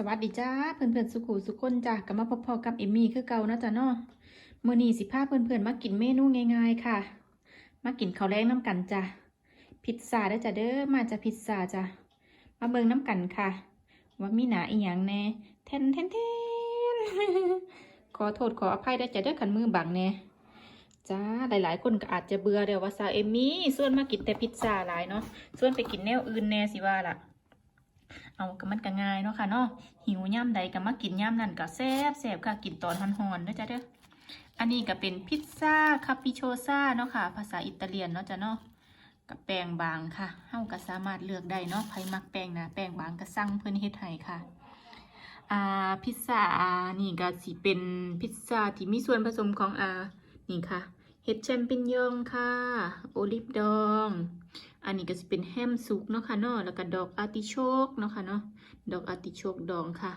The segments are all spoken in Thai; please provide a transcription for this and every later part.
สวัสดีจ้าเพื่อนๆสุขุสุขคนจ้ะกลับมาพบๆกับเอมมี่คือเก่านะจ๊ะเนาะมื้อนี้สิพาเพื่อนๆมากินเมนูง่ายๆค่ะ มากินข้าวแรงน้ำกันจ้ะพิซซ่าเด้จ้ะเด้อมาจ้ะพิซซ่าจ้ะมาเบิ่งน้ำกันค่ะ ว่ามีหนาอีหยังแน่แทนแทนแทนขอโทษขออภัยได้จ้ะเด้อขันมือบังแน่จ้าหลายๆ คนก็อาจจะเบื่อเดี๋ยวว่าซาเอมมี่ส่วนมากินแต่พิซซ่าหลายเนาะส่วนไปกินแนวอื่นแน่สิว่าล่ะ เอาก็มันก็ง่ายเนาะค่ะเนาะหิวย่ำใดก็มากินย่ำนั่นก็แซ่บแซ่บค่ะกินตอนฮอนๆเด้อจ้ะเด้ออันนี้ก็เป็นพิซซ่าคาปิโชซ่าเนาะค่ะ ภาษาอิตาเลียนเนาะจ้ะเนาะกับแป้งบางค่ะเฮาก็สามารถเลือกได้เนาะใครมักแป้งหนะแป้งบางก็สั่งเพิ่นเฮ็ดให้ค่ะอ่าพิซซ่าอ่านี่ก็สิเป็นพิซซ่าที่มีส่วนผสมของอ่านี่ค่ะเห็ดแชมปิญญองค่ะ โอลิฟดอง อันนี้ก็จะเป็นแฮมสุกเนาะค่ะเนาะแล้วก็ดอกอาร์ติโชกเนาะค่ะเนาะดอกอาร์ติโชกดองค่ะ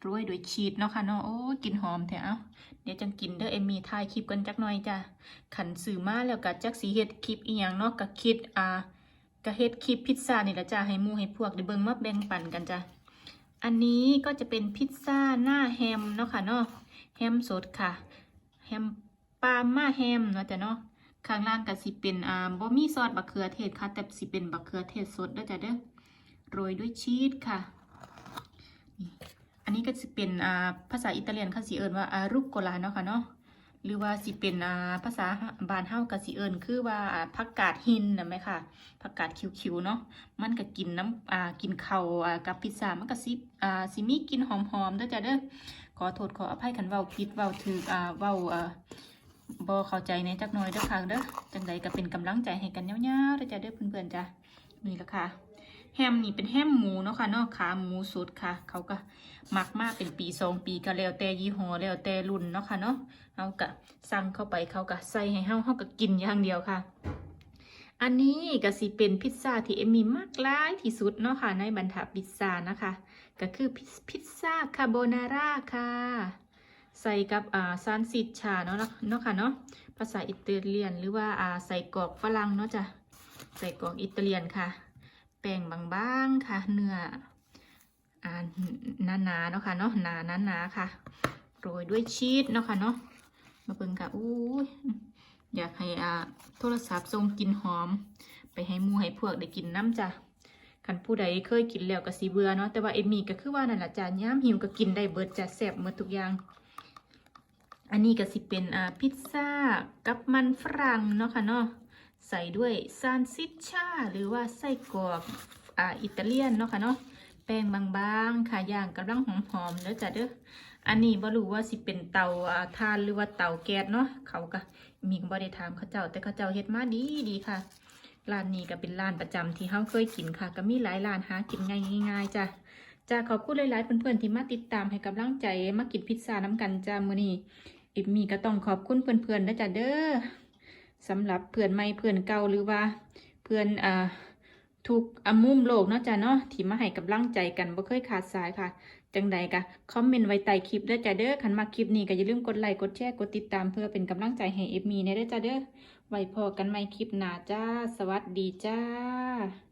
โรยด้วยชีสเนาะค่ะเนาะโอ้กลินหอมแท้เอ้าเดี๋ยวจังกินเด้อเอมมี่ถ่ายคลิปกันจักหน่อยจ้ะขันสื่อมาแล้วก็จักสีเฮ็ดคลิปอีหยังเนาะก็คิดอ่าก็เฮ็ดคลิปพิซซ่านี่แหละจ้ะให้มูให้พวกได้เบิ่งมาแบ่งปันกันจ้ะอันนี้ก็จะเป็นพิซซ่าหน้าแฮมเนาะค่ะเนาะแฮมสดค่ะแฮมปาล์มมาแฮมเนาะจ้ะเนาะ ข้างล่างก็สิเป็นอ่าบ่มีซอสบักเขือเทศค่ะ แต่สิเป็นบักเขือเทศสดด้อจ้ะเด้อโรยด้วยชีสค่ะนี่อันนี้ก็สิเป็นอ่าภาษาอิตาเลียนเขาสิเอิ้นว่าอารุกโกลาเนาะค่ะเนาะหรือว่าสิเป็นอ่าภาษาบ้านเฮาก็สิเอิ้นคือว่าผักกาดหินนะไหมค่ะผักกาดคิวๆเนาะมันก็กินน้ำอ่ากินเข้าวอ่ากับพิซซ่ามันก็สิอ่าสิมีกลิ่นหอมๆด้อจ้ะเด้อขอโทษขออภัยคันเว้าผิดเว้าถูกอ่าเว้าอ่า บอเข้าใจในจักหน่อยเด้อค่ะเด้อจังใดก็เป็นกำลังใจให้กันยาวๆเด้อจ้ะเด้อเพื่อนๆจ้ะนี่ละค่ะแฮมนี่เป็นแฮมหมูเนาะค่ะเนาะขาหมูสุดค่ะ เขาก็หมักมากเป็นปีสองปีก็แล้วแต่ยี่ห้อแล้วแต่รุ่นเนาะค่ะเนาะเอาก็สั่งเข้าไปเขาก็ใส่ให้เฮาเฮาก็กินอย่างเดียวค่ะ อันนี้ก็สิเป็นพิซซ่าที่เอมมี่มักหลายที่สุดเนาะค่ะในบรรทัดพิซซ่านะคะ ก็คือพิซซ่าคาโบนาร่าค่ะ ใส่กับอ่าซานซิชาเนาะเนาะค่ะเนาะภาษาอิตาเลียนหรือว่าอ่าใส่กรอกฝรั่งเนาะจ้ะใส่กรอกอิตาเลียนค่ะ แป้งบางๆค่ะ เนื้ออ่าหนาๆเนาะค่ะเนาะหนาหนาๆค่ะโรยด้วยชีสเนาะค่ะเนาะมาเบิ่งค่ะอู้ยอยากให้อ่าโทรศัพท์ส่งกินหอม ไปให้มูให้พวกได้กินน้ำจ้ะคันผู้ใดเคยกินแล้วก็สีเบื่อเนาะแต่ว่าเอมี่ก็คือว่านั่นแหละจ้ะย่ามหิวก็กินได้เบิดจ้ะแซ่บหมดทุกอย่าง อันนี้ก็สิเป็นอ่าพิซซ่ากับมันฝรั่งเนาะค่ะเนาะใส่ด้วยซานซิชชาหรือว่าไส้กรอกอ่าอิตาเลียนเนาะค่ะเนาะแป้งบางๆค่ะย่างกำลังหอมๆเด้อจ้ะเด้ออันนี้บ่รู้ว่าสิเป็นเตาอ่าถ่านหรือว่าเตาแก๊สเนาะเขาก็มีก็บ่ได้ถามเขาเจ้า แต่เขาเจ้าเฮ็ดมาดีดีค่ะร้านนี้ก็เป็นร้านประจำที่เฮาเคยกินค่ะ ก็มีหลายร้านหากินง่ายๆจ้ะจ้าขอบคุณหลายๆเพื่อนๆที่มาติดตามให้กำลังใจมากินพิซซ่าน้ำกันจ้ามื้อนี้ อิมมี่ก็ต้องขอบคุณเพื่อนๆนะจ๊ะเด้อสำหรับเพื่อนใหม่เพื่อนเก่าหรือว่าเพื่อนอ่าทุกอมุมโลกเนาะจ้ะเนาะที่มาให้กำลังใจกันบ่เคยขาดสายค่ะ จังใดก็คอมเมนต์ไว้ใต้คลิปด้จ้ะเด้อคันมาคลิปนี้ก็อย่าลืมกดไลค์กดแชร์กดติดตามเพื่อเป็นกำลังใจให้เอมมี่ในด้จ้ะเด้อไว้พอกันใหม่คลิปหน้าจ้า สวัสดีจ้า